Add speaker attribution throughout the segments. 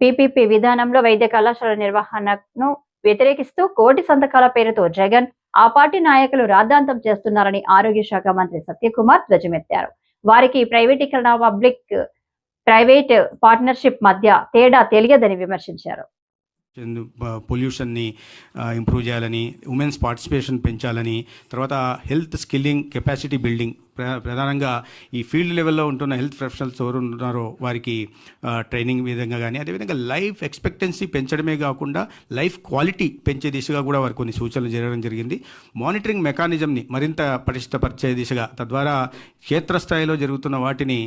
Speaker 1: PPP విధానంలో వైద్య కళాశాల నిర్వహణను వ్యతిరేకిస్తూ కోటి సంతకాల పేరుతో జగన్ ఆ పార్టీ నాయకులు రాద్ధాంతం చేస్తున్నారని ఆరోగ్య శాఖ మంత్రి సత్యకుమార్ ధ్వజమెత్తారు. వారికి ప్రైవేటీకరణ పబ్లిక్ ప్రైవేట్ పార్ట్నర్షిప్ మధ్య తేడా తెలియదని విమర్శించారు.
Speaker 2: పొల్యూషన్ని ఇంప్రూవ్ చేయాలని ఉమెన్స్ పార్టిసిపేషన్ పెంచాలని తర్వాత హెల్త్ స్కిల్లింగ్ కెపాసిటీ బిల్డింగ్ ప్ర- ప్రధానంగా ఈ ఫీల్డ్ లెవెల్లో ఉంటున్న హెల్త్ ప్రొఫెషనల్స్ ఎవరు ఉన్నారో వారికి ట్రైనింగ్ విధంగా కానీ అదేవిధంగా లైఫ్ ఎక్స్పెక్టెన్సీ పెంచడమే కాకుండా లైఫ్ క్వాలిటీ పెంచే దిశగా కూడా వారు కొన్ని సూచనలు చేయడం జరిగింది. మానిటరింగ్ మెకానిజంని మరింత పటిష్టపరిచే దిశగా తద్వారా క్షేత్రస్థాయిలో జరుగుతున్న వాటిని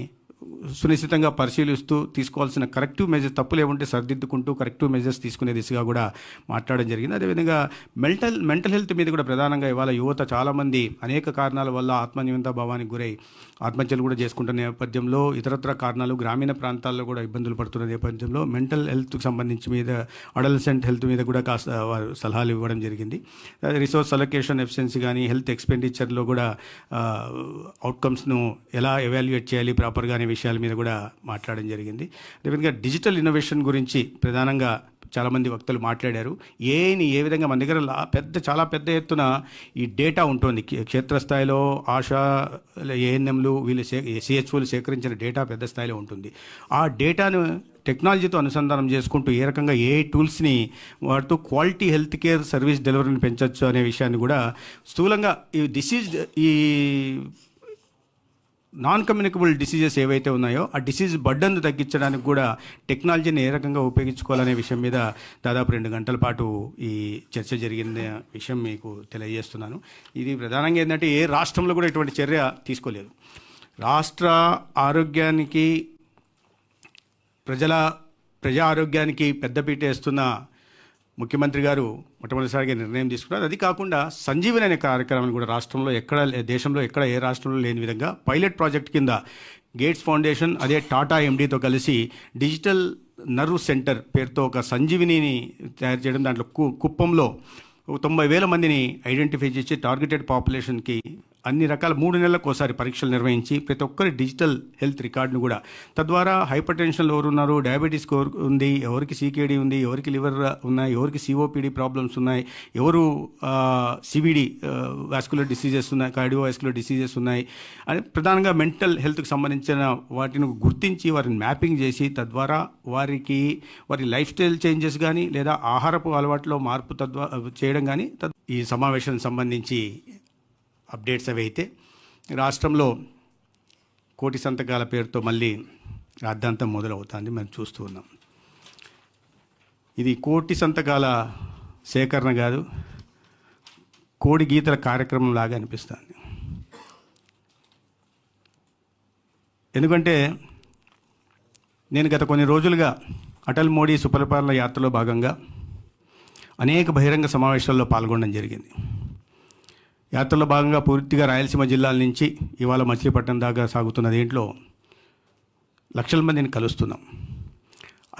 Speaker 2: సునిశ్చితంగా పరిశీలిస్తూ తీసుకోవాల్సిన కరెక్టివ్ మెజర్స్ తప్పులు ఏముంటే సరిదిద్దుకుంటూ కరెక్టివ్ మెజర్స్ తీసుకునే దిశగా కూడా మాట్లాడడం జరిగింది. అదేవిధంగా మెంటల్ మెంటల్ హెల్త్ మీద కూడా ప్రధానంగా ఇవాళ యువత చాలామంది అనేక కారణాల వల్ల ఆత్మన్యూనత భావానికి గురై ఆత్మహత్యలు కూడా చేసుకుంటున్న నేపథ్యంలో ఇతరత్ర కారణాలు గ్రామీణ ప్రాంతాల్లో కూడా ఇబ్బందులు పడుతున్న నేపథ్యంలో మెంటల్ హెల్త్కి సంబంధించి మీద అడల్సెంట్ హెల్త్ మీద కూడా కాస్త వారు సలహాలు ఇవ్వడం జరిగింది. రిసోర్స్ అలొకేషన్ ఎఫిషియన్సీ కానీ హెల్త్ ఎక్స్పెండిచర్లో కూడా అవుట్కమ్స్ను ఎలా ఎవాల్యుయేట్ చేయాలి ప్రాపర్గా విషయాల మీద కూడా మాట్లాడడం జరిగింది. అదేవిధంగా డిజిటల్ ఇన్నోవేషన్ గురించి ప్రధానంగా చాలామంది వక్తలు మాట్లాడారు. ఏని ఏ విధంగా మన దగ్గర పెద్ద చాలా పెద్ద ఎత్తున ఈ డేటా ఉంటుంది. క్షేత్రస్థాయిలో ఆశా ఏఎన్ఎంలు వీళ్ళు సే సిహెచ్ఓలు సేకరించిన డేటా పెద్ద స్థాయిలో ఉంటుంది. ఆ డేటాను టెక్నాలజీతో అనుసంధానం చేసుకుంటూ ఏ రకంగా ఏ టూల్స్ని వాడుతూ క్వాలిటీ హెల్త్ కేర్ సర్వీస్ డెలివరీని పెంచవచ్చు అనే విషయాన్ని కూడా స్థూలంగా ఈ డిసీజ్ ఈ నాన్ కమ్యూనికబుల్ డిసీజెస్ ఏవైతే ఉన్నాయో ఆ డిసీజ్ బడ్డను తగ్గించడానికి కూడా టెక్నాలజీని ఏ రకంగా ఉపయోగించుకోవాలనే విషయం మీద దాదాపు రెండు గంటల పాటు ఈ చర్చ జరిగింది విషయం మీకు తెలియజేస్తున్నాను. ఇది ప్రధానంగా ఏంటంటే ఏ రాష్ట్రంలో కూడా ఇటువంటి చర్య తీసుకోలేదు. రాష్ట్ర ఆరోగ్యానికి ప్రజల ప్రజా ఆరోగ్యానికి పెద్దపీట వేస్తున్న ముఖ్యమంత్రి గారు మొట్టమొదటిసారిగా నిర్ణయం తీసుకున్నారు. అది కాకుండా సంజీవని అనే కార్యక్రమాన్ని కూడా రాష్ట్రంలో ఎక్కడ దేశంలో ఎక్కడ ఏ రాష్ట్రంలో లేని విధంగా పైలట్ ప్రాజెక్ట్ కింద గేట్స్ ఫౌండేషన్ అదే టాటా ఎండీతో కలిసి డిజిటల్ నర్వ్ సెంటర్ పేరుతో ఒక సంజీవినిని తయారు చేయడం దాంట్లో కు కుప్పంలో తొంభై వేల మందిని ఐడెంటిఫై చేసి టార్గెటెడ్ పాపులేషన్కి అన్ని రకాల మూడు నెలలకు ఒకసారి పరీక్షలు నిర్వహించి ప్రతి ఒక్కరి డిజిటల్ హెల్త్ రికార్డును కూడా. తద్వారా హైపర్ టెన్షన్లో ఎవరు ఉన్నారు డయాబెటీస్ ఉంది ఎవరికి సీకేడీ ఉంది ఎవరికి లివర్ ఉన్నాయి ఎవరికి సిఓపిడి ప్రాబ్లమ్స్ ఉన్నాయి ఎవరు సివిడి వాస్కులర్ డిసీజెస్ ఉన్నాయి కార్డియోవాస్కులర్ డిసీజెస్ ఉన్నాయి. అని ప్రధానంగా మెంటల్ హెల్త్కి సంబంధించిన వాటిని గుర్తించి వారిని మ్యాపింగ్ చేసి తద్వారా వారికి వారి లైఫ్ స్టైల్ చేంజెస్ కానీ లేదా ఆహారపు అలవాట్లో మార్పు తద్వా చేయడం కానీ తద్- ఈ సమావేశానికి సంబంధించి అప్డేట్స్ అవి అయితే రాష్ట్రంలో కోటి సంతకాల పేరుతో మళ్ళీ రాద్ధాంతం మొదలవుతుంది మనం చూస్తూ ఉన్నాం. ఇది కోటి సంతకాల సేకరణ కాదు కోడి గీతల కార్యక్రమం లాగా అనిపిస్తుంది. ఎందుకంటే నేను గత కొన్ని రోజులుగా అటల్ మోడీ సుపరిపాలన యాత్రలో భాగంగా అనేక బహిరంగ సమావేశాల్లో పాల్గొనడం జరిగింది. యాత్రలో భాగంగా పూర్తిగా రాయలసీమ జిల్లాల నుంచి ఇవాళ మచిలీపట్నం దాకా సాగుతున్న దీంట్లో లక్షల మందిని కలుస్తున్నాం.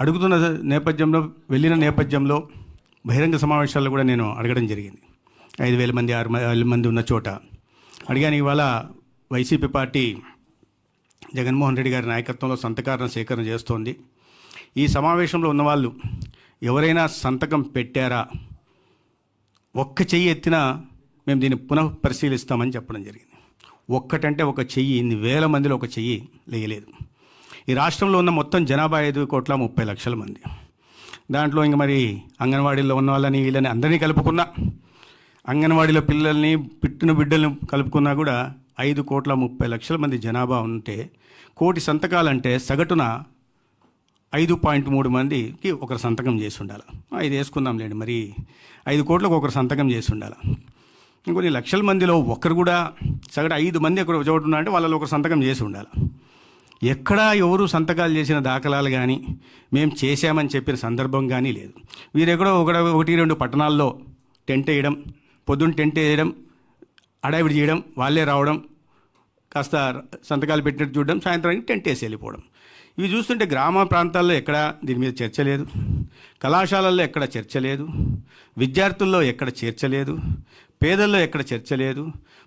Speaker 2: అడుగుతున్న నేపథ్యంలో వెళ్ళిన నేపథ్యంలో బహిరంగ సమావేశాల్లో కూడా నేను అడగడం జరిగింది. ఐదు వేల మంది ఆరు వేల మంది ఉన్న చోట అడిగాను ఇవాళ వైసీపీ పార్టీ జగన్మోహన్ రెడ్డి గారి నాయకత్వంలో సంతకాలను సేకరణ చేస్తోంది. ఈ సమావేశంలో ఉన్నవాళ్ళు ఎవరైనా సంతకం పెట్టారా? ఒక్క చెయ్యి ఎత్తినా మేము దీన్ని పునః పరిశీలిస్తామని చెప్పడం జరిగింది. ఒక్కటంటే ఒక చెయ్యి ఇన్ని వేల మందిలో ఒక చెయ్యి లేయలేదు. ఈ రాష్ట్రంలో ఉన్న మొత్తం జనాభా ఐదు కోట్ల ముప్పై లక్షల మంది. దాంట్లో ఇంక మరి అంగన్వాడీలో ఉన్న వాళ్ళని వీళ్ళని అందరినీ కలుపుకున్నా అంగన్వాడీలో పిల్లల్ని పిట్టిన బిడ్డలను కలుపుకున్నా కూడా ఐదు కోట్ల ముప్పై లక్షల మంది జనాభా ఉంటే కోటి సంతకాలంటే సగటున ఐదు పాయింట్ మూడు మందికి ఒకరు సంతకం చేసి ఉండాలి. ఐదు వేసుకుందాంలేండి. మరి ఐదు కోట్లకు ఒకరు సంతకం చేసి ఉండాలి. ఇంకొన్ని లక్షల మందిలో ఒకరు కూడా సగటు ఐదు మంది ఎక్కడ చోటు ఉన్నారంటే వాళ్ళలో ఒకరు సంతకం చేసి ఉండాలి. ఎక్కడా ఎవరు సంతకాలు చేసిన దాఖలాలు కానీ మేము చేశామని చెప్పిన సందర్భం కానీ లేదు. వీరెక్కడో ఒకడ ఒకటి రెండు పట్టణాల్లో టెంట్ వేయడం పొద్దున్న టెంట్ వేయడం అడావిడి చేయడం వాళ్ళే రావడం కాస్త సంతకాలు పెట్టినట్టు చూడడం సాయంత్రానికి టెంట్ వేసి వెళ్ళిపోవడం. ఇవి చూస్తుంటే గ్రామ ప్రాంతాల్లో ఎక్కడ దీని మీద చర్చ లేదు. కళాశాలల్లో ఎక్కడ చర్చ లేదు. విద్యార్థుల్లో ఎక్కడ చేర్చలేదు పేదల్లో ఎక్కడ చర్చ లేదు.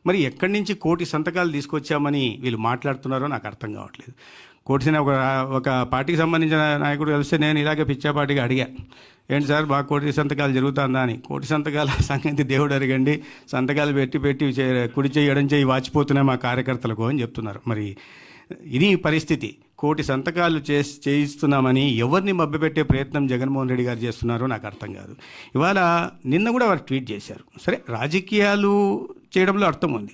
Speaker 2: మరి ఎక్కడి నుంచి కోటి సంతకాలు తీసుకొచ్చామని వీళ్ళు మాట్లాడుతున్నారో నాకు అర్థం కావట్లేదు. కోటిసిన ఒక ఒక పార్టీకి సంబంధించిన నాయకుడు కలిస్తే నేను ఇలాగే పిచ్చాపాటిగా అడిగా. ఏంటి సార్ బాగా కోటి సంతకాలు జరుగుతుందా అని. కోటి సంతకాల సంగతి దేవుడు అడగండి. సంతకాలు పెట్టి పెట్టి కుడి చేయడం చేయి వాచిపోతున్నాయి మా కార్యకర్తలకు అని చెప్తున్నారు. మరి ఇది పరిస్థితి. కోటి సంతకాలు చేసి చేయిస్తున్నామని ఎవరిని మభ్యపెట్టే ప్రయత్నం జగన్మోహన్ రెడ్డి గారు చేస్తున్నారో నాకు అర్థం కాదు. ఇవాళ నిన్న కూడా వారు ట్వీట్ చేశారు. సరే రాజకీయాలు చేయడంలో అర్థం ఉంది.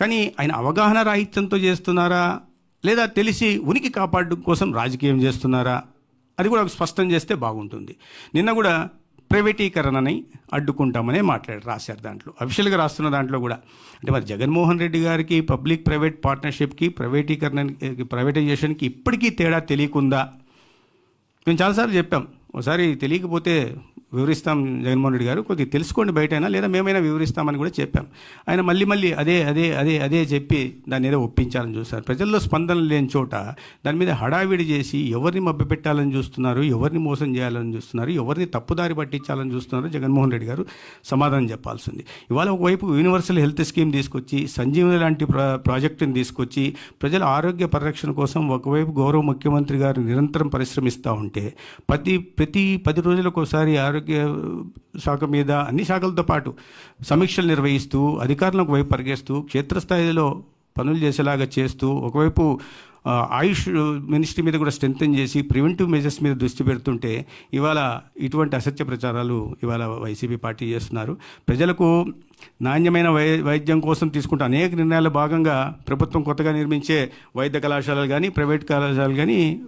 Speaker 2: కానీ ఆయన అవగాహన రాహిత్యంతో చేస్తున్నారా? లేదా తెలిసి ఉనికి కాపాడడం కోసం రాజకీయం చేస్తున్నారా? అది కూడా స్పష్టం చేస్తే బాగుంటుంది. నిన్న కూడా ప్రైవేటీకరణని అడ్డుకుంటామనే మాట్లాడు రాశారు దాంట్లో. అఫీషియల్గా రాస్తున్న దాంట్లో కూడా. అంటే మరి జగన్మోహన్ రెడ్డి గారికి పబ్లిక్ ప్రైవేట్ పార్ట్నర్షిప్కి ప్రైవేటీకరణకి ప్రైవేటైజేషన్కి ఇప్పటికీ తేడా తెలియకుందా? మేము చాలాసార్లు చెప్పాం. ఒకసారి తెలియకపోతే వివరిస్తాం జగన్మోహన్ రెడ్డి గారు. కొద్దిగా తెలుసుకోండి బయటైనా లేదా మేమైనా వివరిస్తామని కూడా చెప్పాం. ఆయన మళ్ళీ మళ్ళీ అదే అదే అదే అదే చెప్పి దాన్ని ఏదో ఒప్పించాలని చూస్తారు. ప్రజల్లో స్పందన లేని చోట దాని మీద హడావిడి చేసి ఎవరిని మభ్యపెట్టాలని చూస్తున్నారు ఎవరిని మోసం చేయాలని చూస్తున్నారు ఎవరిని తప్పుదారి పట్టించాలని చూస్తున్నారు జగన్మోహన్ రెడ్డి గారు. సమాధానం చెప్పాల్సింది. ఇవాళ ఒకవైపు యూనివర్సల్ హెల్త్ స్కీమ్ తీసుకొచ్చి సంజీవని లాంటి ప్రా ప్రాజెక్టుని తీసుకొచ్చి ప్రజల ఆరోగ్య పరిరక్షణ కోసం ఒకవైపు గౌరవ ముఖ్యమంత్రి గారు నిరంతరం పరిశ్రమిస్తూ ఉంటే ప్రతి ప్రతి పది రోజులకు ఒకసారి ఆరోగ్య శాఖ మీద అన్ని శాఖలతో పాటు సమీక్షలు నిర్వహిస్తూ అధికారులను ఒకవైపు పరిగేస్తూ క్షేత్రస్థాయిలో పనులు చేసేలాగా చేస్తూ ఒకవైపు ఆయుష్ మినిస్ట్రీ మీద కూడా స్ట్రెంగ్తన్ చేసి ప్రివెంటివ్ మెజర్స్ మీద దృష్టి పెడుతుంటే ఇవాళ ఇటువంటి అసత్య ప్రచారాలు ఇవాళ వైసీపీ పార్టీ చేస్తున్నారు. ప్రజలకు నాణ్యమైన వై వైద్యం కోసం తీసుకుంటే అనేక నిర్ణయాల భాగంగా ప్రభుత్వం కొత్తగా నిర్మించే వైద్య కళాశాలలు కానీ ప్రైవేట్ కళాశాలలు కానీ